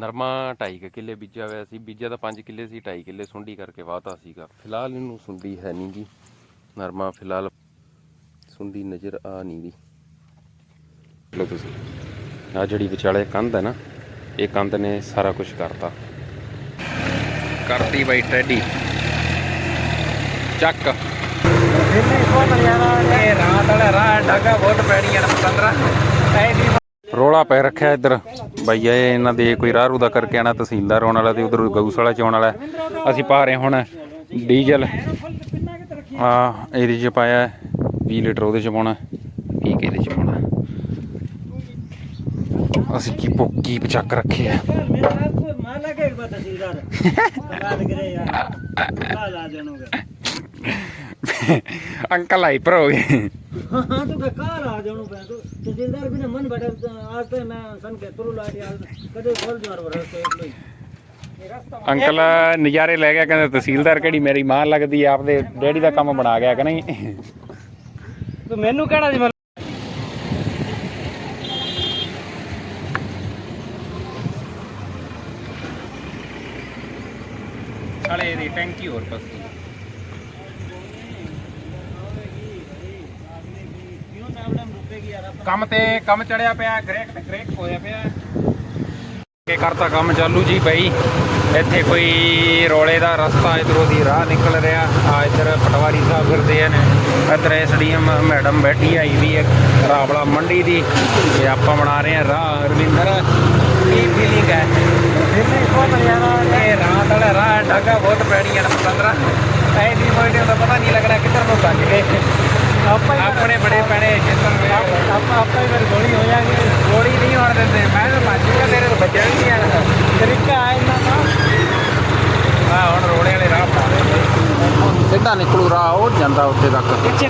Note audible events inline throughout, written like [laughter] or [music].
ਨਰਮਾ 2.5 ਕਿੱਲੇ ਬੀਜਿਆ ਹੋਇਆ ਸੀ ਬੀਜਿਆ ਤਾਂ 5 ਕਿੱਲੇ ਸੀ 2.5 ਕਿੱਲੇ ਸੁੰਡੀ ਕਰਕੇ ਵਾਹਤਾ ਸੀਗਾ। ਫਿਲਹਾਲ ਇਹਨੂੰ ਸੁੰਡੀ ਹੈ ਨਹੀਂ ਜੀ। ਨਰਮਾ ਫਿਲਹਾਲ ਸੁੰਡੀ ਨਜ਼ਰ ਆ ਨਹੀਂ ਦੀ ਲੋ ਤੁਸੀਂ। ਆ ਜਿਹੜੀ ਵਿਚਾਲੇ ਕੰਧ ਹੈ ਨਾ ਇਹ ਕੰਧ ਨੇ ਸਾਰਾ ਕੁਝ ਕਰਤਾ। ਕਰਤੀ ਬਾਈ ਟੈਡੀ। ਚੱਕ। ਇਹ ਰਾਤ ਵਾਲਾ ਰਾਹ ਡਾਗਾ ਬਹੁਤ ਪੈਣੀਆਂ ਨੇ ਪਤੰਦਰਾ ਐਡੀ ਰੌਲਾ ਪੈ ਰੱਖਿਆ ਇੱਧਰ। ਬਈ ਇਹ ਇਹਨਾਂ ਦੇ ਕੋਈ ਰਾਹਰੂ ਦਾ ਕਰਕੇ ਆਣਾ ਤਹਿਸੀਲਦਾਰ ਆਉਣ ਵਾਲਾ ਤੇ ਉਧਰ ਗਊਸ਼ਾਲਾ ਚ ਆਉਣ ਵਾਲਾ। ਅਸੀਂ ਪਾ ਰਹੇ ਹੁਣ ਡੀਜ਼ਲ। ਆ ਇਹਦੇ ਚ ਪਾਇਆ 20 ਲੀਟਰ ਉਹਦੇ ਚ ਪਾਉਣਾ। ਕੀ ਇਹਦੇ ਚ ਪਾਉਣਾ। ਅਸੀਂ ਕੀ ਪੋਕੀ ਪਚੱਕ ਰੱਖੇ ਆ। ਤਹਿਸੀਲਦਾਰ। ਲਾ ਲਾ ਦੇਣੋਗਾ एक [laughs] बात तहसीलदार बात करे यार काल आ जानोगे ਅੰਕਲ ਹਾਈਪਰ ਹੋ ਗਏ हाँ हाँ तो फिर काल आ जानू पे तो तहसीलदार भी ना मन बैठा आज तो मैं सन के तुरु ला दिया कदे खोल जोर भरोसे एक लोई ਅੰਕਲ ਨਜ਼ਾਰੇ ਲੈ ਗਿਆ ਕਹਿੰਦੇ ਤਹਿਸੀਲਦਾਰ ਕਿਹੜੀ ਮੇਰੀ ਮਾਂ ਲੱਗਦੀ ਆ ਆਪਦੇ ਡੈਡੀ ਦਾ ਕੰਮ ਬਣਾ ਗਿਆ ਕਿ ਨਹੀਂ तो मेनू कहना जी ਸਾਲੇ ਦੀ ਟੈਂਕੀ ਹੋਰ ਪਸੀ ਕੰਮ ਤੇ ਕੰਮ ਚੜਿਆ ਪਿਆ ਗ੍ਰੇਕ ਤੇ ਗ੍ਰੇਕ ਹੋਇਆ ਪਿਆ। ਕੇ ਕਰਤਾ ਕੰਮ ਚਾਲੂ ਜੀ ਬਾਈ। ਇੱਥੇ ਕੋਈ ਰੋਲੇ ਦਾ ਰਸਤਾ ਇਧਰੋਂ ਦੀ ਰਾਹ ਨਿਕਲ ਰਿਹਾ। ਆ ਇੱਧਰ ਪਟਵਾਰੀ ਸਾਹਿਬ ਫਿਰਦੇ ਨੇ। ਇੱਧਰ ਐਸਡੀਐਮ ਮੈਡਮ ਬੈਠੀ ਆਈ ਵੀ ਹੈ ਰਾਵਲਾ ਮੰਡੀ ਦੀ। ਤੇ ਆਪਾਂ ਬਣਾ ਰਹੇ ਆ ਰਾਹ, ਰਵਿੰਦਰ। ਕੀ ਫੀਲਿੰਗ ਹੈ? ਦਿੱਲੀ ਕੋ ਮਰਿਆਣਾ ਇਹ ਰਾਤ ਵਾਲਾ ਰਾਹ ਡਾਗਾ ਬਹੁਤ ਪੈਣੀਆਂ ਨੇ ਪਤੰਦਰਾ ਐਡੀ ਮੋਇਡੇ ਦਾ ਪਤਾ ਨਹੀਂ ਲੱਗਣਾ ਕਿੱਧਰ ਨੂੰ ਭੱਜ ਗਏ। ਆਪਣੇ ਬੜੇ ਪੈਣੇ ਜਿੱਤਣ ਗਏ ਆਪਾਂ ਆਪਾਂ ਹੀ ਫਿਰ ਗੋਲੀ ਹੋ ਜਾਏਗੀ ਗੋਲੀ ਨਹੀਂ ਹੋਣ ਦਿੰਦੇ। ਮੈਂ ਤਾਂ ਭੱਜ ਗਿਆ ਤੇਰੇ ਤੋਂ ਬਚਣ ਨਹੀਂ ਆਣਾ ਤਰੀਕਾ ਹੈ ਇਹਨਾਂ ਦਾ ਆ ਹੁਣ ਰੋੜੇ ਵਾਲੇ ਰਾਹ ਬਣਾ ਰਹੇ। ਸਿੱਧਾ ਨਿਕਲੂ ਰਾਹ ਉਹ ਜਾਂਦਾ ਉੱਥੇ ਤੱਕ। ਪਿੱਛੇ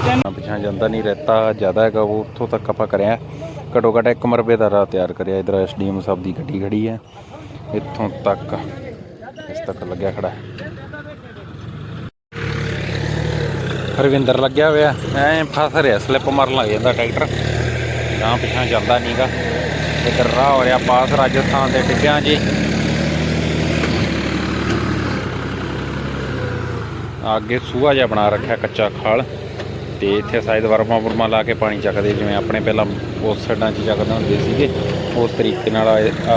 ਜਾਂਦਾ ਨਹੀਂ ਰਹਿਤਾ ਜ਼ਿਆਦਾ ਹੈਗਾ ਉਹ ਉੱਥੋਂ ਤੱਕ ਆਪਾਂ ਕਰਿਆ। ਘਟੋ ਘਟ ਇੱਕ ਮਰਬੇ ਦਾ ਰਾਹ ਤਿਆਰ ਕਰਿਆ। ਇਧਰ ਐਸਡੀਐਮ ਸਾਹਿਬ ਦੀ ਗੱਡੀ ਖੜੀ ਹੈ। ਇੱਥੋਂ ਤੱਕ ਇਸ ਤੱਕ ਲੱਗਿਆ ਖੜਾ ਰਵਿੰਦਰ ਲੱਗਿਆ ਹੋਇਆ। ਐ ਫਸ ਰਿਹਾ ਸਲਿੱਪ ਮਾਰਨ ਲੱਗ ਜਾਂਦਾ ਟਰੈਕਟਰ। ਜਾਂ ਪਿਛਾਂ ਜਾਂਦਾ ਨਹੀਂਗਾ। ਇਧਰ ਰਾਹ ਹੋ ਰਿਹਾ ਪਾਸ ਰਾਜਸਥਾਨ ਦੇ ਟਿੱਬਿਆਂ 'ਚ ਅੱਗੇ ਸੂਆ ਜਿਹਾ ਬਣਾ ਰੱਖਿਆ ਕੱਚਾ ਖਾਲ। ਤੇ ਇੱਥੇ ਸ਼ਾਇਦ ਵਰਮਾ ਵਰਮਾ ਲਾ ਕੇ ਪਾਣੀ ਚੱਕਦੇ, ਜਿਵੇਂ ਆਪਣੇ ਪਹਿਲਾਂ ਉਸ ਸਾਈਡਾਂ 'ਚ ਚੱਕਦੇ ਹੁੰਦੇ ਸੀਗੇ। ਉਸ ਤਰੀਕੇ ਨਾਲ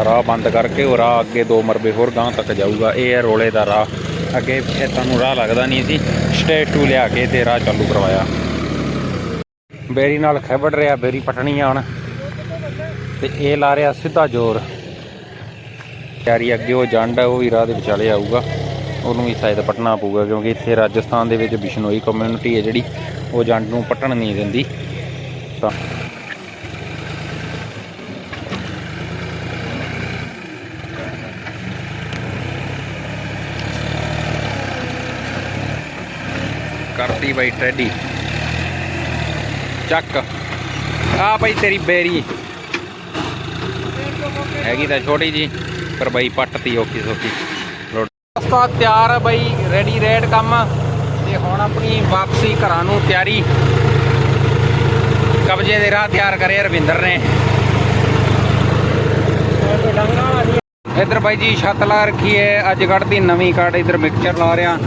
ਰਾਹ ਬੰਦ ਕਰਕੇ ਉਹ ਰਾਹ ਅੱਗੇ ਦੋ ਮਰਬੇ ਹੋਰ ਗਾਂ ਤੱਕ ਜਾਊਗਾ। ਇਹ ਹੈ ਰੋਲੇ ਦਾ ਰਾਹ। ਅੱਗੇ ਖੇਤਾਂ ਨੂੰ ਰਾਹ ਲੱਗਦਾ ਨਹੀਂ ਸੀ। ਸਟੇਟ ਟੂ ਲਿਆ ਕੇ ਤੇ ਰਾਹ ਚਾਲੂ ਕਰਵਾਇਆ। ਬੇਰੀ ਨਾਲ ਖੈਬੜ ਰਿਹਾ, ਬੇਰੀ ਪਟਣੀ ਆ ਹੁਣ। ਤੇ ਇਹ ਲਾ ਰਿਹਾ ਸਿੱਧਾ ਜ਼ੋਰ। ਤਿਆਰੀ ਅੱਗੇ ਉਹ ਜੰਡ ਹੈ ਉਹ ਵੀ ਰਾਹ ਦੇ ਵਿਚਾਲੇ ਆਊਗਾ। ਉਹਨੂੰ ਵੀ ਸ਼ਾਇਦ ਪਟਣਾ ਪਊਗਾ, ਕਿਉਂਕਿ ਇੱਥੇ ਰਾਜਸਥਾਨ ਦੇ ਵਿੱਚ ਬਿਸ਼ਨੋਈ ਕਮਿਊਨਿਟੀ ਹੈ ਜਿਹੜੀ, ਉਹ ਜੰਡ ਨੂੰ ਪਟਣ ਨਹੀਂ ਦਿੰਦੀ। ਤਾਂ ਕਰਤੀ ਬਾਈ ਟੈਡੀ ਚੱਕ। ਆ ਬਾਈ ਤੇਰੀ ਬੇਰੀ। ਹੈਗੀ ਤਾਂ ਛੋਟੀ ਜੀ, ਪਰ ਬਾਈ ਪੱਟਤੀ ਔਖੀ ਸੌਖੀ। ਰਸਤਾ ਤਿਆਰ ਹੈ ਬਾਈ ਰੈਡੀ ਰੈਡ ਕੰਮ। ਤੇ ਹੁਣ ਆਪਣੀ ਵਾਪਸੀ ਘਰਾਂ ਨੂੰ ਤਿਆਰੀ। ਕਬਜੇ ਦੇ ਰਾਹ ਤਿਆਰ ਕਰੇ ਰਵਿੰਦਰ ਨੇ। ਇੱਧਰ ਬਾਈ ਜੀ, ਛੱਤ ਲਾ ਰੱਖੀ ਹੈ। ਅੱਜ ਕੱਢਦੀ ਨਵੀਂ ਕਾਰਡ, ਇੱਧਰ ਮਿਕਸਚਰ ਲਾ ਰਿਆ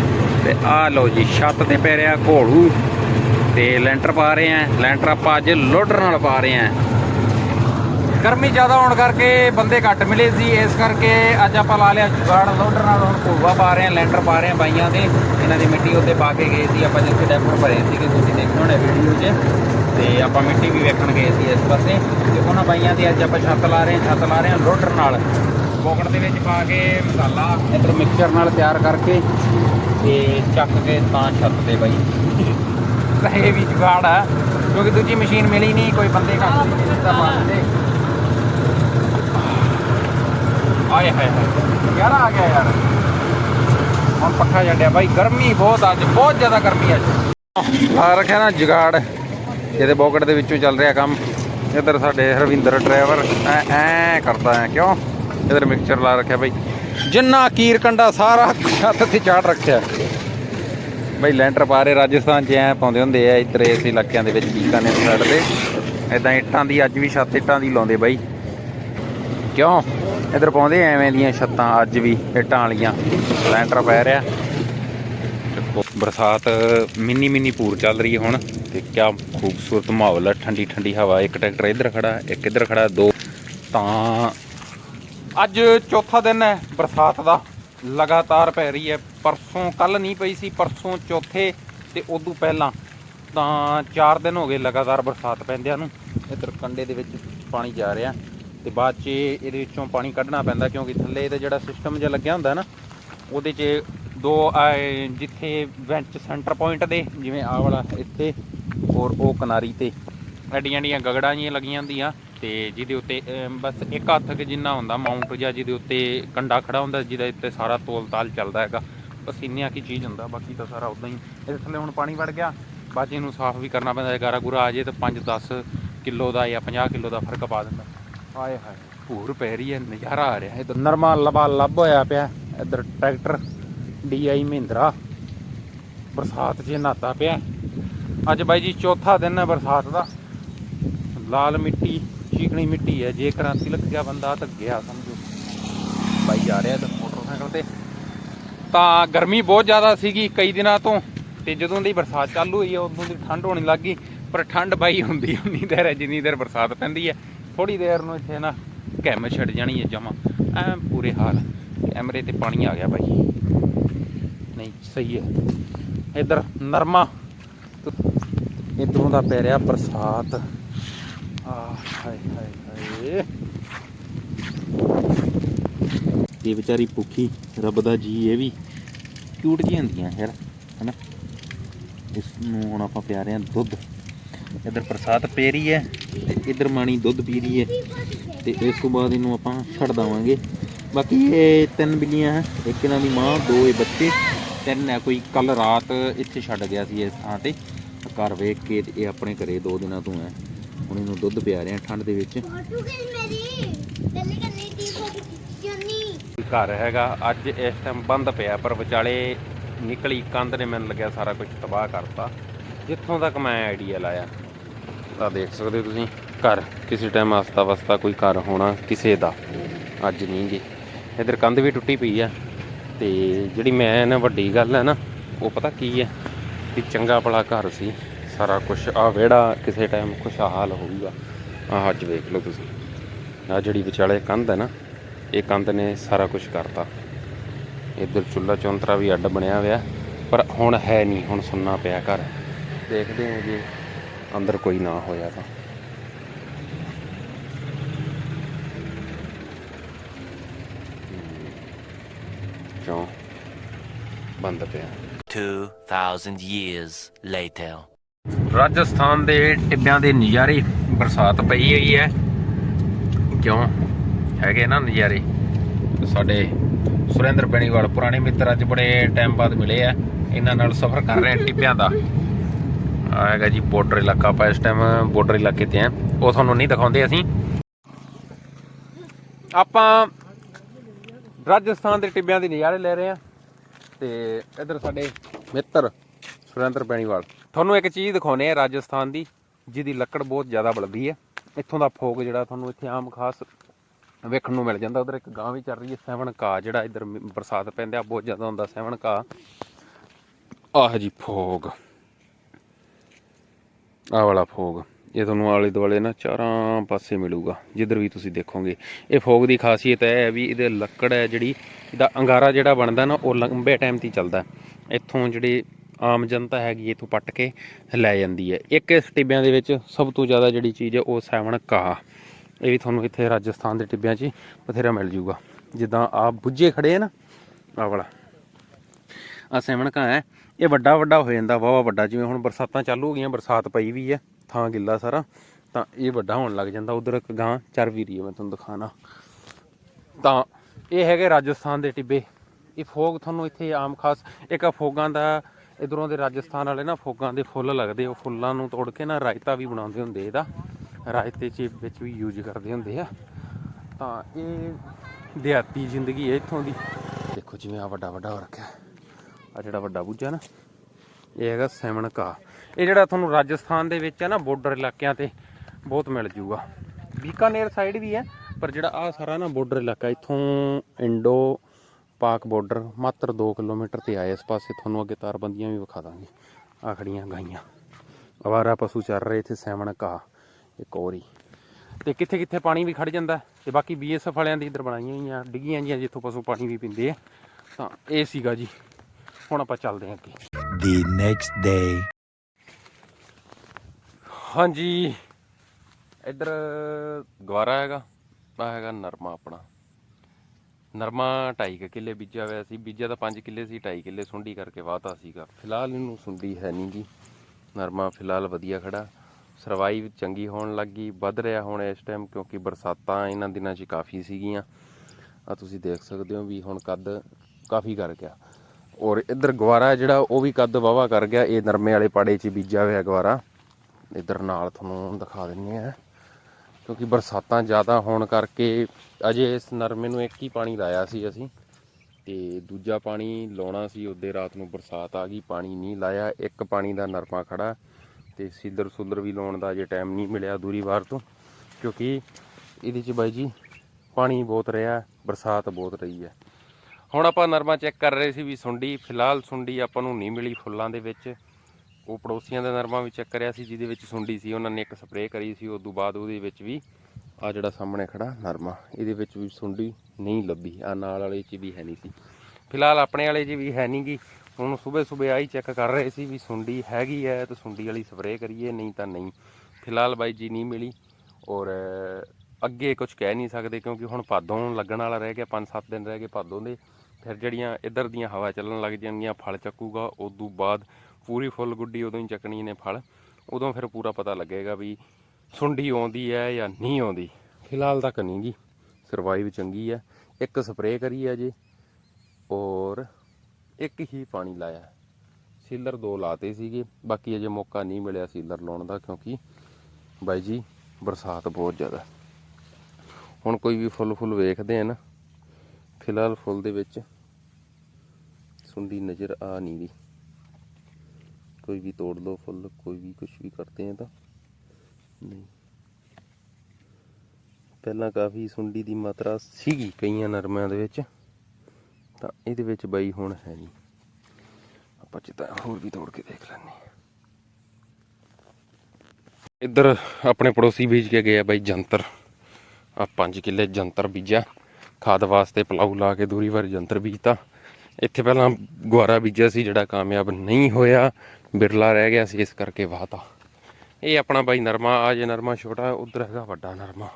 ਤੇ ਆਹ ਲਓ ਜੀ, ਛੱਤ ਤੇ ਪੈ ਰਿਹਾ ਘੋੜੂ ਤੇ ਲੈਂਟਰ ਪਾ ਰਹੇ ਆ। ਲੈਂਟਰ ਆਪਾਂ ਅੱਜ ਲੋਡਰ ਨਾਲ ਪਾ ਰਹੇ ਆ। ਗਰਮੀ ਜ਼ਿਆਦਾ ਹੋਣ ਕਰਕੇ ਬੰਦੇ ਘੱਟ ਮਿਲੇ ਸੀ, ਇਸ ਕਰਕੇ ਅੱਜ ਆਪਾਂ ਲਾ ਲਿਆ ਜੁਗਾੜ। ਲੋਡਰ ਨਾਲ ਹੁਣ ਭੂਵਾ ਪਾ ਰਹੇ ਆ, ਲੈਂਟਰ ਪਾ ਰਹੇ ਆ ਬਾਈਆਂ ਦੇ। ਇਹਨਾਂ ਦੀ ਮਿੱਟੀ ਉੱਤੇ ਪਾ ਕੇ ਗਏ ਸੀ, ਆਪਾਂ ਜਿੱਥੇ ਡੈਪਰ ਭਰੇ ਸੀਗੇ, ਤੁਸੀਂ ਦੇਖੇ ਹੋਣੇ ਵੀਡੀਓ 'ਚ। ਤੇ ਆਪਾਂ ਮਿੱਟੀ ਵੀ ਵੇਖਣ ਗਏ ਸੀ ਇਸ ਪਾਸੇ। ਤੇ ਉਹਨਾਂ ਬਾਈਆਂ ਦੀ ਅੱਜ ਆਪਾਂ ਛੱਤ ਲਾ ਰਹੇ ਆ, ਛੱਤ ਲਾ ਰਹੇ ਆ ਲੋਡਰ ਨਾਲ। ਪੋਕਟ ਦੇ ਵਿੱਚ ਪਾ ਕੇ ਮਸਾਲਾ, ਇੱਧਰ ਮਿਕਸਚਰ ਨਾਲ ਤਿਆਰ ਕਰਕੇ ਤੇ ਚੱਕ ਕੇ ਤਾਂ ਛੱਤ ਤੇ ਬਾਈ। ਤਾਂ ਇਹ ਵੀ ਜੁਗਾੜ ਆ ਕਿਉਂਕਿ ਦੂਜੀ ਮਸ਼ੀਨ ਮਿਲੀ ਨਹੀਂ ਕੋਈ ਬੰਦੇ ਸੀ ਜਿੱਦਾਂ ਮਾਰਦੇ। ਆਏ ਹਾਏ ਹਾਏ ਯਾਰ ਆ ਗਿਆ ਯਾਰ। ਹੁਣ ਪੱਖਾ ਛੱਡਿਆ ਬਾਈ ਗਰਮੀ ਬਹੁਤ ਅੱਜ ਬਹੁਤ ਜ਼ਿਆਦਾ ਗਰਮੀ ਅੱਜ। ਆ ਰੱਖਿਆ ਨਾ ਜੁਗਾੜ ਇਹਦੇ ਬੋਕਟ ਦੇ ਵਿੱਚੋਂ ਚੱਲ ਰਿਹਾ ਕੰਮ। ਇੱਧਰ ਸਾਡੇ ਹਰਵਿੰਦਰ ਡਰਾਈਵਰ ਐ ਐ ਕਰਦਾ ਹੈ ਕਿਉਂ? ਇੱਧਰ ਮਿਕਸਚਰ ਲਾ ਰੱਖਿਆ ਬਾਈ। ਜਿੰਨਾ ਕੀਰ ਕੰਡਾ ਸਾਰਾ ਛੱਤ ਤੇ ਚਾੜ ਰੱਖਿਆ। ਬਈ ਲੈਂਟਰ ਪਾ ਰਹੇ ਰਾਜਸਥਾਨ 'ਚ ਐ ਪਾਉਂਦੇ ਹੁੰਦੇ ਆ, ਇੱਧਰ ਇਸ ਇਲਾਕਿਆਂ ਦੇ ਵਿੱਚ ਬੀਕਾਨੇਰ ਸਾਈਡ ਤੇ। ਇਦਾਂ ਇੱਟਾਂ ਦੀ ਅੱਜ ਵੀ ਛੱਤ ਇੱਟਾਂ ਦੀ ਲਾਉਂਦੇ ਬਾਈ। ਕਿਉਂ? ਇਧਰ ਪਾਉਂਦੇ ਐਵੇਂ ਦੀਆਂ ਛੱਤਾਂ, ਅੱਜ ਵੀ ਇੱਟਾਂ ਵਾਲੀਆਂ। ਲੈਂਟਰ ਪੈ ਰਿਹਾ। ਬਰਸਾਤ ਮਿੰਨੀ ਮਿੰਨੀ ਪੂਰ ਚੱਲ ਰਹੀ ਹੈ ਹੁਣ। ਤੇ ਕਿਆ ਖੂਬਸੂਰਤ ਮਾਹੌਲ ਹੈ ਠੰਡੀ ਠੰਡੀ ਹਵਾ। ਇੱਕ ਟਰੈਕਟਰ ਇੱਧਰ ਖੜਾ, ਇੱਕ ਇੱਧਰ ਖੜਾ, ਦੋ ਤਾਂ ਅੱਜ ਚੌਥਾ ਦਿਨ ਹੈ, ਬਰਸਾਤ ਦਾ। ਲਗਾਤਾਰ ਪੈ ਰਹੀ ਹੈ। ਪਰਸੋਂ ਕੱਲ ਨਹੀਂ ਪਈ ਸੀ, ਪਰਸੋਂ ਚੌਥੇ ਤੇ ਉਦੋਂ ਪਹਿਲਾਂ। ਤਾਂ 4 ਦਿਨ ਹੋ ਗਏ ਲਗਾਤਾਰ ਬਰਸਾਤ ਪੈਂਦਿਆਂ ਨੂੰ। ਇੱਧਰ ਕੰਡੇ ਦੇ ਵਿੱਚ ਪਾਣੀ ਜਾ ਰਿਹਾ ਤੇ ਬਾਅਦ 'ਚ ਇਹਦੇ ਵਿੱਚੋਂ ਪਾਣੀ ਕੱਢਣਾ ਪੈਂਦਾ ਕਿਉਂਕਿ ਥੱਲੇ ਇਹਦਾ ਜਿਹੜਾ ਸਿਸਟਮ ਜਿਹਾ ਲੱਗਿਆ ਹੁੰਦਾ ਨਾ, ਉਹਦੇ 'ਚ ਦੋ ਆਹ ਜਿੱਥੇ ਵੈਂਚ ਸੈਂਟਰ ਪੁਆਇੰਟ ਦੇ, ਜਿਵੇਂ ਆਹ ਵਾਲਾ ਇੱਥੇ ਹੋਰ ਉਹ ਕਿਨਾਰੀ ਤੇ। ਐਡੀਆਂ ਐਡੀਆਂ ਗਗੜਾਂ ਜੀਆਂ ਲੱਗੀਆਂ ਹੁੰਦੀਆਂ। ਤੇ ਜਿਹਦੇ ਉੱਤੇ ਅਮ, ਬਸ ਇੱਕ ਹੱਥ ਕੁ ਜਿੰਨਾ ਹੁੰਦਾ ਮਾਊਂਟ ਜਾਂ ਜਿਹਦੇ ਉੱਤੇ ਕੰਡਾ ਖੜਾ ਹੁੰਦਾ ਜਿਹਦੇ ਉੱਤੇ ਸਾਰਾ ਤੋਲ ਤਾਲ ਚੱਲਦਾ ਹੈਗਾ। ਬਸ ਇੰਨੀਆਂ ਕੀ ਚੀਜ਼ ਹੁੰਦਾ ਬਾਕੀ ਤਾਂ ਸਾਰਾ ਉਦਾਂ ਹੀ। ਇਹਦੇ ਥੱਲੇ ਹੁਣ ਪਾਣੀ ਵੜ ਗਿਆ ਬਾਅਦ 'ਚ ਇਹਨੂੰ ਸਾਫ਼ ਵੀ ਕਰਨਾ ਪੈਂਦਾ ਹੈ ਗਾਰਾ ਗੁਰਾ ਆ ਜੇ ਤਾਂ 5-10 ਕਿਲੋ ਦਾ ਜਾਂ 50 ਕਿਲੋ ਦਾ ਫ਼ਰਕ ਪਾ ਦਿੰਦਾ। ਹਾਏ ਹਾਏ ਭੂਰ ਪੈ ਰਹੀ ਹੈ ਨਜ਼ਾਰਾ ਆ ਰਿਹਾ। ਇੱਧਰ ਨਰਮਾ ਲਬਾ ਲੱਭ ਹੋਇਆ ਪਿਆ ਇੱਧਰ ਟਰੈਕਟਰ ਡੀਆਈ ਮਹਿੰਦਰਾ। ਬਰਸਾਤ 'ਚ ਨਹਾਤਾ ਪਿਆ। ਅੱਜ ਬਾਈ ਜੀ ਚੌਥਾ ਦਿਨ ਹੈ ਬਰਸਾਤ ਦਾ। ਲਾਲ ਮਿੱਟੀ ਚੀਕਣੀ ਮਿੱਟੀ ਹੈ, ਜੇ ਕ੍ਰਾਂਤੀ ਲੱਗ ਗਿਆ ਬੰਦਾ ਤਾਂ ਗਿਆ ਸਮਝੋ। ਬਾਈ ਜਾ ਰਿਹਾ ਤੇ ਮੋਟਰਸਾਈਕਲ ਤੇ। ਤਾਂ ਗਰਮੀ ਬਹੁਤ ਜ਼ਿਆਦਾ ਸੀਗੀ ਕਈ ਦਿਨਾਂ ਤੋਂ, ਤੇ ਜਦੋਂ ਦੀ ਬਰਸਾਤ ਚਾਲੂ ਹੋਈ ਹੈ, ਉਦੋਂ ਦੀ ਠੰਡ ਹੋਣੀ ਲੱਗ ਗਈ, ਪਰ ਠੰਡ ਬਾਈ ਹੁੰਦੀ ਉਨੀ ਦੇਰ ਹੈ, ਜਿੰਨੀ ਦੇਰ ਬਰਸਾਤ ਪੈਂਦੀ ਹੈ। ਥੋੜੀ ਦੇਰ ਨੂੰ ਇੱਥੇ ਨਾ ਕੈਮ ਛੱਡ ਜਾਣੀ ਹੈ ਜਮਾ। ਐ ਪੂਰੇ ਹਾਲ, ਕੈਮਰੇ ਤੇ ਪਾਣੀ ਆ ਗਿਆ ਬਾਈ। ਨਹੀਂ, ਸਹੀ ਹੈ। ਇਧਰ ਨਰਮਾ, ਇਧਰੋਂ ਦਾ ਪੈ ਰਿਹਾ ਬਰਸਾਤ। ਆ, ਹਾਏ ਹਾਏ ਹਾਏ। ਵਿਚਾਰੀ ਭੁੱਖੀ, ਰੱਬ ਦਾ ਜੀ, ਇਹ ਵੀ ਕਿਊਟ ਜੀ ਹੁੰਦੀਆਂ ਯਾਰ ਹਨਾ? ਇਸ ਨੂੰ ਹੁਣ ਆਪਾਂ ਪਿਆ ਰਹੇ ਹਾਂ ਦੁੱਧ। ਇਧਰ ਬਰਸਾਤ ਪੈ ਰਹੀ ਹੈ ਤੇ ਇਧਰ ਮਾਣੀ ਦੁੱਧ ਪੀ ਰਹੀ ਹੈ ਤੇ ਇਸ ਤੋਂ ਬਾਅਦ ਇਹਨੂੰ ਆਪਾਂ ਛੱਡ ਦਵਾਂਗੇ। ਬਾਕੀ ਇਹ ਤਿੰਨ ਬਿੱਲੀਆਂ ਹੈ, ਇੱਕ ਇਹਨਾਂ ਦੀ ਮਾਂ, ਦੋ ਇਹ ਬੱਚੇ, ਤਿੰਨ ਹੈ, ਕੋਈ ਕੱਲ ਰਾਤ ਇੱਥੇ ਛੱਡ ਗਿਆ ਸੀ ਇਸ ਥਾਂ ਤੇ। ਘਰ ਵੇਖ ਕੇ ਇਹ ਆਪਣੇ ਘਰੇ ਦੋ ਦਿਨਾਂ ਤੋਂ ਹੈ। ਹੁਣ ਇਹਨੂੰ ਦੁੱਧ ਪਿਆ ਰਹੇ ਠੰਡ ਦੇ ਵਿੱਚ। ਘਰ ਹੈਗਾ ਅੱਜ ਇਸ ਟਾਈਮ ਬੰਦ ਪਿਆ ਪਰ ਵਿਚਾਲੇ ਨਿਕਲੀ ਕੰਧ ਨੇ ਮੈਨੂੰ ਲੱਗਿਆ ਸਾਰਾ ਕੁਝ ਤਬਾਹ ਕਰਤਾ। ਜਿੱਥੋਂ ਤੱਕ ਮੈਂ ਆਈਡੀਆ ਲਾਇਆ। ਤਾਂ ਦੇਖ ਸਕਦੇ ਹੋ ਤੁਸੀਂ ਘਰ ਕਿਸੇ ਟਾਈਮ ਆਸਤਾ ਵਸਤਾ ਕੋਈ ਘਰ ਹੋਣਾ ਕਿਸੇ ਦਾ ਅੱਜ ਨਹੀਂ ਜੀ ਇਧਰ ਕੰਧ ਵੀ ਟੁੱਟੀ ਪਈ ਆ ਤੇ ਜਿਹੜੀ ਮੈਂ ਨਾ ਵੱਡੀ ਗੱਲ ਹੈ ਨਾ ਉਹ ਪਤਾ ਕੀ ਹੈ ਕਿ ਚੰਗਾ ਭਲਾ ਘਰ ਸੀ। ਸਾਰਾ ਕੁਝ ਆ ਵਿਹੜਾ ਕਿਸੇ ਟਾਈਮ ਖੁਸ਼ਹਾਲ ਹੋਊਗਾ ਆਹ ਅੱਜ ਵੇਖ ਲਓ ਤੁਸੀਂ। ਆ ਜਿਹੜੀ ਵਿਚਾਲੇ ਕੰਧ ਹੈ ਨਾ ਇਹ ਕੰਧ ਨੇ ਸਾਰਾ ਕੁਝ ਕਰਤਾ। ਇੱਧਰ ਚੁੱਲਾ ਚੌਂਤਰਾ ਵੀ ਅੱਡ ਬਣਿਆ ਹੋਇਆ ਪਰ ਹੁਣ ਹੈ ਨਹੀਂ ਹੁਣ ਸੁੰਨਾ ਪਿਆ ਘਰ। ਦੇਖਦੇ ਹਾਂ ਜੀ ਅੰਦਰ ਕੋਈ ਨਾ ਹੋਇਆ ਤਾਂ। ਕਿਉਂ? ਬੰਦ ਪਿਆ। 2,000 years later. ਰਾਜਸਥਾਨ ਦੇ ਟਿੱਬਿਆਂ ਦੇ ਨਜ਼ਾਰੇ, ਬਰਸਾਤ ਪਈ ਹੋਈ ਹੈ। ਕਿਉਂ? ਹੈਗੇ ਨਾ ਨਜ਼ਾਰੇ। ਸਾਡੇ ਸੁਰਿੰਦਰ ਬੈਣੀਵਾਲ ਪੁਰਾਣੇ ਮਿੱਤਰ ਅੱਜ ਬੜੇ ਟਾਈਮ ਬਾਅਦ ਮਿਲੇ ਆ। ਇਹਨਾਂ ਨਾਲ ਸਫ਼ਰ ਕਰ ਰਹੇ ਆ ਟਿੱਬਿਆਂ ਦਾ। ਆ ਹੈਗਾ ਜੀ ਬਾਰਡਰ ਇਲਾਕਾ ਆਪਾਂ ਇਸ ਟਾਈਮ ਬਾਰਡਰ ਇਲਾਕੇ ਤੇ ਆ। ਉਹ ਤੁਹਾਨੂੰ ਨਹੀਂ ਦਿਖਾਉਂਦੇ ਅਸੀਂ। ਆਪਾਂ ਰਾਜਸਥਾਨ ਦੇ ਟਿੱਬਿਆਂ ਦੇ ਨਜ਼ਾਰੇ ਲੈ ਰਹੇ ਆ। ਤੇ ਇੱਧਰ ਸਾਡੇ ਮਿੱਤਰ ਸੁਰਿੰਦਰ ਬੈਣੀਵਾਲ ਤੁਹਾਨੂੰ ਇੱਕ ਚੀਜ਼ ਦਿਖਾਉਨੇ ਆ ਰਾਜਸਥਾਨ ਦੀ, ਜਿਹਦੀ ਲੱਕੜ ਬਹੁਤ ਜ਼ਿਆਦਾ ਬਲਦੀ ਹੈ। ਇੱਥੋਂ ਦਾ ਫੋਕ ਜਿਹੜਾ ਤੁਹਾਨੂੰ ਇੱਥੇ ਆਮ ਖਾਸ ਵੇਖਣ ਨੂੰ ਮਿਲ ਜਾਂਦਾ। ਉਧਰ ਇੱਕ ਗਾਂ ਵੀ ਚੱਲ ਰਹੀ ਹੈ, ਸੈਵਨ ਕਾ ਜਿਹੜਾ ਇੱਧਰ ਮ- ਬਰਸਾਤ ਪੈਂਦਾ, ਬਹੁਤ ਜ਼ਿਆਦਾ ਹੁੰਦਾ ਸੈਵਨ ਕਾ। ਆਹ ਜੀ ਫੋਗ। ਆਹ ਵਾਲਾ ਫੋਗ। ਇਹ ਤੁਹਾਨੂੰ ਆਲੇ ਦੁਆਲੇ ਨਾ ਚਾਰਾਂ ਪਾਸੇ ਮਿਲੂਗਾ, ਜਿੱਧਰ ਵੀ ਤੁਸੀਂ ਦੇਖੋਗੇ। ਇਹ ਫੋਗ ਦੀ ਖਾਸੀਅਤ ਇਹ ਹੈ ਵੀ ਇਹਦੇ ਲੱਕੜ ਹੈ ਜਿਹੜੀ, ਇਹਦਾ ਅੰਗਾਰਾ ਜਿਹੜਾ ਬਣਦਾ ਨਾ, ਉਹ ਲੰਬੇ ਟਾਈਮ ਤੇ ਚੱਲਦਾ ਇੱਥੋਂ ਜਿਹੜੇ ਆਮ ਜਨਤਾ ਹੈਗੀ ਇੱਥੋਂ ਪੱਟ ਕੇ ਲੈ ਜਾਂਦੀ ਹੈ। ਇੱਕ ਇਸ ਟਿੱਬਿਆਂ ਦੇ ਵਿੱਚ ਸਭ ਤੋਂ ਜ਼ਿਆਦਾ ਜਿਹੜੀ ਚੀਜ਼ ਹੈ ਉਹ ਸੈਵਨ ਕਾ ਇਹ ਵੀ ਤੁਹਾਨੂੰ ਇੱਥੇ ਰਾਜਸਥਾਨ ਦੇ ਟਿੱਬਿਆਂ 'ਚ ਬਥੇਰਾ ਮਿਲ ਜੂਗਾ। ਜਿੱਦਾਂ ਆ ਬੁੱਝੇ ਖੜੇ ਆ ਨਾ ਆਹ ਵਾਲਾ। ਆ ਸੈਵਨ ਕਾ ਹੈ। ਇਹ ਵੱਡਾ ਵੱਡਾ ਹੋ ਜਾਂਦਾ ਵਾਵਾ ਵੱਡਾ। ਜਿਵੇਂ ਹੁਣ ਬਰਸਾਤਾਂ ਚਾਲੂ ਹੋ ਗਈਆਂ, ਬਰਸਾਤ ਪਈ ਵੀ ਹੈ, ਥਾਂ ਗਿੱਲਾ ਸਾਰਾ, ਤਾਂ ਇਹ ਵੱਡਾ ਹੋਣ ਲੱਗ ਜਾਂਦਾ। ਉਧਰ ਇੱਕ ਗਾਂ ਚਰ ਵੀ ਰਹੀ ਹੈ, ਮੈਂ ਤੁਹਾਨੂੰ ਦਿਖਾਣਾ। ਤਾਂ ਇਹ ਹੈਗੇ ਰਾਜਸਥਾਨ ਦੇ ਟਿੱਬੇ। ਇਹ ਫੋਗ ਤੁਹਾਨੂੰ ਇੱਥੇ ਆਮ ਖਾਸ, ਇੱਕ ਫੋਗਾਂ ਦਾ ਇਧਰੋਂ ਦੇ ਰਾਜਸਥਾਨ ਵਾਲੇ ਨਾ ਫੋਗਾਂ ਦੇ ਫੁੱਲ ਲੱਗਦੇ ਉਹ ਫੁੱਲਾਂ ਨੂੰ ਤੋੜ ਕੇ ਨਾ ਰਾਇਤਾ ਵੀ ਬਣਾਉਂਦੇ ਹੁੰਦੇ ਇਹਦਾ। ਰਾਇਤੇ ਚ ਵਿੱਚ ਵੀ ਯੂਜ਼ ਕਰਦੇ ਹੁੰਦੇ ਆ। ਤਾਂ ਇਹ ਦਿਹਾਤੀ ਜ਼ਿੰਦਗੀ ਹੈ ਇੱਥੋਂ ਦੀ। ਦੇਖੋ ਜਿਵੇਂ ਆ ਵੱਡਾ ਵੱਡਾ ਹੋ ਰੱਖਿਆ ਆ ਜਿਹੜਾ ਵੱਡਾ ਬੂਝਾ ਨਾ, ਇਹ ਹੈਗਾ ਸੈਵਨ ਕਾ ਇਹ ਜਿਹੜਾ ਤੁਹਾਨੂੰ ਰਾਜਸਥਾਨ ਦੇ ਵਿੱਚ ਹੈ ਨਾ ਬਾਰਡਰ ਇਲਾਕਿਆਂ ਤੇ ਬਹੁਤ ਮਿਲ ਜੂਗਾ। ਬੀਕਾਨੇਰ ਸਾਈਡ ਵੀ ਹੈ ਪਰ ਜਿਹੜਾ ਆ ਸਾਰਾ ਨਾ ਬਾਰਡਰ ਇਲਾਕਾ, ਇੱਥੋਂ ਇੰਡੋ ਪਾਕ ਬਾਰਡਰ ਮਾਤਰ 2 ਕਿਲੋਮੀਟਰ ਤੇ ਆਏ। ਇਸ ਪਾਸੇ ਤੁਹਾਨੂੰ ਅੱਗੇ ਤਾਰਬੰਦੀਆਂ ਵੀ ਵਿਖਾ ਦਾਂਗੇ। ਆ ਖੜੀਆਂ ਗਾਈਆਂ। ਅਵਾਰਾ ਪਸ਼ੂ ਚੱਲ ਰਹੇ ਇੱਥੇ ਸੈਮਣ ਘਾਹ। ਇੱਕ ਹੋਰ ਹੀ। ਤੇ ਕਿੱਥੇ ਕਿੱਥੇ ਪਾਣੀ ਵੀ ਖੜ ਜਾਂਦਾ। ਤੇ ਬਾਕੀ ਬੀਐਸਐਫ ਵਾਲਿਆਂ ਦੀ ਇਧਰ ਬਣਾਈਆਂ ਹੋਈਆਂ ਡਿੱਗੀਆਂ ਜੀਆਂ ਜਿੱਥੋਂ ਪਸ਼ੂ ਪਾਣੀ ਵੀ ਪੀਂਦੇ ਆ। ਤਾਂ ਇਹ ਸੀਗਾ ਜੀ। ਹੁਣ ਆਪਾਂ ਚੱਲਦੇ ਹਾਂ ਅੱਗੇ। The next day. ਹਾਂਜੀ। ਇੱਧਰ ਗਵਾਰਾ ਹੈਗਾ। ਆ ਹੈਗਾ ਨਰਮਾ ਆਪਣਾ। ਨਰਮਾ 2.5 ਕਿੱਲੇ ਬੀਜਿਆ ਹੋਇਆ ਸੀ। ਬੀਜਿਆ ਤਾਂ 5 ਕਿੱਲੇ ਸੀ 2.5 ਕਿੱਲੇ ਸੁੰਡੀ ਕਰਕੇ ਵਾਤਾ ਸੀਗਾ। ਫਿਲਹਾਲ ਇਹਨੂੰ ਸੁੰਡੀ ਹੈ ਨਹੀਂ ਜੀ ਨਰਮਾ ਫਿਲਹਾਲ ਵਧੀਆ ਖੜਾ। ਸਰਵਾਈਵ ਚੰਗੀ ਹੋਣ ਲੱਗੀ ਵੱਧ ਰਿਹਾ ਹੁਣ ਇਸ ਟਾਈਮ ਕਿਉਂਕਿ ਬਰਸਾਤਾਂ ਇਹਨਾਂ ਦਿਨਾਂ 'ਚ ਕਾਫੀ ਸੀਗੀਆਂ। ਆ ਤੁਸੀਂ ਦੇਖ ਸਕਦੇ ਹੋ ਵੀ ਹੁਣ ਕੱਦ ਕਾਫੀ ਕਰ ਗਿਆ। ਔਰ ਇੱਧਰ ਗਵਾਰਾ ਜਿਹੜਾ, ਉਹ ਵੀ ਕੱਦ ਵਾਵਾ ਕਰ ਗਿਆ। ਇਹ ਨਰਮੇ ਵਾਲੇ ਪਾੜੇ 'ਚ ਬੀਜਿਆ ਹੋਇਆ ਗਵਾਰਾ ਇੱਧਰ ਨਾਲ ਤੁਹਾਨੂੰ ਦਿਖਾ ਦਿੰਨੇ ਆ ਕਿਉਂਕਿ ਬਰਸਾਤਾਂ ਜ਼ਿਆਦਾ ਹੋਣ ਕਰਕੇ ਅਜੇ ਇਸ ਨਰਮੇ ਨੂੰ ਇੱਕ ਹੀ ਪਾਣੀ ਲਾਇਆ ਸੀ ਅਸੀਂ ਤੇ ਦੂਜਾ ਪਾਣੀ ਲਾਉਣਾ ਸੀ, ਉਹਦੇ ਰਾਤ ਨੂੰ ਬਰਸਾਤ ਆ ਗਈ, ਪਾਣੀ ਨਹੀਂ ਲਾਇਆ, ਇੱਕ ਪਾਣੀ ਦਾ ਨਰਮਾ ਖੜਾ ਤੇ ਸੀਲਰ ਸੁਦਰ ਵੀ ਲਾਉਣ ਦਾ ਅਜੇ ਟਾਈਮ ਨਹੀਂ ਮਿਲਿਆ ਦੂਰੀ ਵਾਰ ਤੋਂ, ਕਿਉਂਕਿ ਇਹਦੇ 'ਚ ਬਾਈ ਜੀ ਪਾਣੀ ਬਹੁਤ ਰਿਹਾ, ਬਰਸਾਤ ਬਹੁਤ ਰਹੀ ਹੈ। ਹੁਣ ਆਪਾਂ ਨਰਮਾ ਚੈੱਕ ਕਰ ਰਹੇ ਸੀ ਵੀ ਸੁੰਡੀ, ਫਿਲਹਾਲ ਸੁੰਡੀ ਆਪਾਂ ਨੂੰ ਨਹੀਂ ਮਿਲੀ ਫੁੱਲਾਂ ਦੇ ਵਿੱਚ। ਉਹ ਪੜੋਸੀਆਂ ਦਾ ਨਰਮਾ ਵੀ ਚੈੱਕ ਕਰਿਆ ਸੀ, ਜਿਹਦੇ ਵਿੱਚ ਸੁੰਡੀ ਸੀ। ਉਹਨਾਂ ਨੇ ਇੱਕ ਸਪਰੇਅ ਕਰੀ ਸੀ ਉਸ ਤੋਂ ਬਾਅਦ ਉਹਦੇ ਵਿੱਚ ਵੀ ਆ ਜਿਹੜਾ ਸਾਹਮਣੇ ਖੜਾ ਨਰਮਾ, ਇਹਦੇ ਵਿੱਚ ਵੀ ਸੁੰਡੀ ਨਹੀਂ ਲੱਭੀ। ਆ ਨਾਲ ਵਾਲੇ 'ਚ ਵੀ ਹੈ ਨਹੀਂ ਸੀ। ਫਿਲਹਾਲ ਆਪਣੇ ਵਾਲੇ 'ਚ ਵੀ ਹੈ ਨਹੀਂ ਗੀ। ਹੁਣ ਸਵੇਰ ਸਵੇਰ ਆਈ ਚੈੱਕ ਕਰ ਰਹੇ ਸੀ ਵੀ ਸੁੰਡੀ ਹੈਗੀ ਹੈ ਤਾਂ ਸੁੰਡੀ ਵਾਲੀ ਸਪਰੇਅ ਕਰੀਏ, ਨਹੀਂ ਤਾਂ ਨਹੀਂ। ਫਿਲਹਾਲ ਬਾਈ ਜੀ ਨਹੀਂ ਮਿਲੀ ਔਰ ਅੱਗੇ ਕੁਝ ਕਹਿ ਨਹੀਂ ਸਕਦੇ ਕਿਉਂਕਿ ਹੁਣ ਭਾਦੋਂ ਲੱਗਣ ਵਾਲਾ ਰਹਿ ਗਿਆ 5-7 ਦਿਨ ਰਹਿ ਗਏ ਭਾਦੋਂ ਦੇ। ਫਿਰ ਜਿਹੜੀਆਂ ਇੱਧਰ ਦੀਆਂ ਹਵਾ ਚੱਲਣ ਲੱਗ ਜਾਣਗੀਆਂ ਫਲ ਚੱਕੂਗਾ ਉਸ ਤੋਂ ਬਾਅਦ ਪੂਰੀ ਫੁੱਲ ਗੁੱਡੀ ਉਦੋਂ ਹੀ ਚੱਕਣੀ ਨੇ ਫਲ, ਉਦੋਂ ਫਿਰ ਪੂਰਾ ਪਤਾ ਲੱਗੇਗਾ ਵੀ ਸੁੰਡੀ ਆਉਂਦੀ ਹੈ ਜਾਂ ਨਹੀਂ ਆਉਂਦੀ। ਫਿਲਹਾਲ ਤੱਕ ਨਹੀਂ ਗੀ ਸਰਵਾਈਵ ਚੰਗੀ ਹੈ। ਇੱਕ ਸਪਰੇਅ ਕਰੀ ਹੈ ਜੀ, ਔਰ ਇੱਕ ਹੀ ਪਾਣੀ ਲਾਇਆ ਸੀਲਰ ਦੋ ਲਾਤੇ ਸੀਗੇ, ਬਾਕੀ ਅਜੇ ਮੌਕਾ ਨਹੀਂ ਮਿਲਿਆ ਸੀਲਰ ਲਾਉਣ ਦਾ, ਕਿਉਂਕਿ ਬਾਈ ਜੀ, ਬਰਸਾਤ ਬਹੁਤ ਜ਼ਿਆਦਾ ਹੁਣ ਕੋਈ ਵੀ ਫੁੱਲ ਫੁੱਲ ਵੇਖਦੇ ਆ ਨਾ, ਫਿਲਹਾਲ ਫੁੱਲ ਦੇ ਵਿੱਚ ਸੁੰਡੀ ਨਜ਼ਰ ਆ ਨਹੀਂ ਰਹੀ। ਕੋਈ ਵੀ ਤੋੜ ਲਓ ਫੁੱਲ, ਕੋਈ ਵੀ ਕੁਝ ਵੀ ਕਰਦੇ ਆ ਤਾਂ। ਨਹੀਂ। ਪਹਿਲਾਂ ਕਾਫੀ ਸੁੰਡੀ ਦੀ ਮਾਤਰਾ ਸੀਗੀ ਕਈਆਂ ਨਰਮਿਆਂ ਦੇ ਵਿੱਚ। ਤਾਂ ਇਹਦੇ ਵਿੱਚ ਬਾਈ ਹੁਣ ਹੈ ਨਹੀਂ। ਆਪਾਂ ਜਿੱਦਾਂ ਹੋਰ ਵੀ ਤੋੜ ਕੇ ਦੇਖ ਲੈਂਦੇ ਹਾਂ। ਇੱਧਰ ਆਪਣੇ ਪੜੋਸੀ ਬੀਜ ਕੇ ਗਏ ਬਾਈ ਜੰਤਰ। ਆ 5 ਕਿੱਲੇ ਜੰਤਰ ਬੀਜਿਆ। ਖਾਦ ਵਾਸਤੇ ਪਲਾਉ ਲਾ ਕੇ ਦੂਰੀ ਵਾਰ ਜੰਤਰ ਬੀਜਤਾ। ਇੱਥੇ ਪਹਿਲਾਂ ਗੁਆਰਾ ਬੀਜਿਆ ਸੀ, ਜਿਹੜਾ ਕਾਮਯਾਬ ਨਹੀਂ ਹੋਇਆ, ਬਿਰਲਾ ਰਹਿ ਗਿਆ ਸੀ, ਇਸ ਕਰਕੇ ਵਾਹਤਾ ਇਹ ਆਪਣਾ ਬਾਈ ਨਰਮਾ, ਆ ਜੇ ਨਰਮਾ ਛੋਟਾ, ਉਧਰ ਹੈਗਾ ਵੱਡਾ ਨਰਮਾ।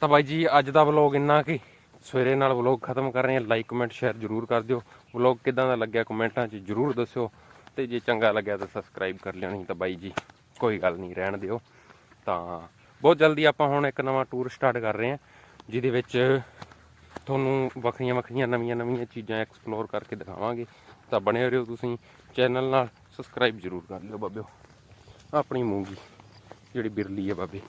ਤਾਂ ਬਾਈ ਜੀ, ਅੱਜ ਦਾ ਵਲੌਗ ਇੰਨਾ ਕਿ ਸਵੇਰੇ ਨਾਲ ਵਲੌਗ ਖਤਮ ਕਰ ਰਹੇ ਹਾਂ। ਲਾਈਕ ਕਮੈਂਟ ਸ਼ੇਅਰ ਜਰੂਰ ਕਰ ਦਿਓ। ਵਲੌਗ ਕਿਦਾਂ ਦਾ ਲੱਗਿਆ ਕਮੈਂਟਾਂ 'ਚ ਜਰੂਰ ਦੱਸਿਓ। ਤੇ ਜੇ ਚੰਗਾ ਲੱਗਿਆ ਤਾਂ ਸਬਸਕ੍ਰਾਈਬ ਕਰ ਲਿਓ, ਨਹੀਂ ਤਾਂ ਬਾਈ ਜੀ, ਕੋਈ ਗੱਲ ਨਹੀਂ, ਰਹਿਣ ਦਿਓ। ਤਾਂ ਬਹੁਤ ਜਲਦੀ ਆਪਾਂ ਹੁਣ ਇੱਕ ਨਵਾਂ ਟੂਰ ਸਟਾਰਟ ਕਰ ਰਹੇ ਹਾਂ, ਜਿਹਦੇ ਵਿੱਚ ਤੁਹਾਨੂੰ ਵੱਖਰੀਆਂ ਵੱਖਰੀਆਂ ਨਵੀਆਂ ਨਵੀਆਂ ਚੀਜ਼ਾਂ ਐਕਸਪਲੋਰ ਕਰਕੇ ਦਿਖਾਵਾਂਗੇ। ਤਾਂ ਬਣੇ ਰਹੋ ਤੁਸੀਂ ਚੈਨਲ ਨਾਲ ਸਬਸਕ੍ਰਾਈਬ ਜਰੂਰ ਕਰ ਲਿਓ ਬਾਬਿਓ। ਆਪਣੀ ਮੂੰਗੀ, ਜਿਹੜੀ ਬਿਰਲੀ ਹੈ ਬਾਬੇ।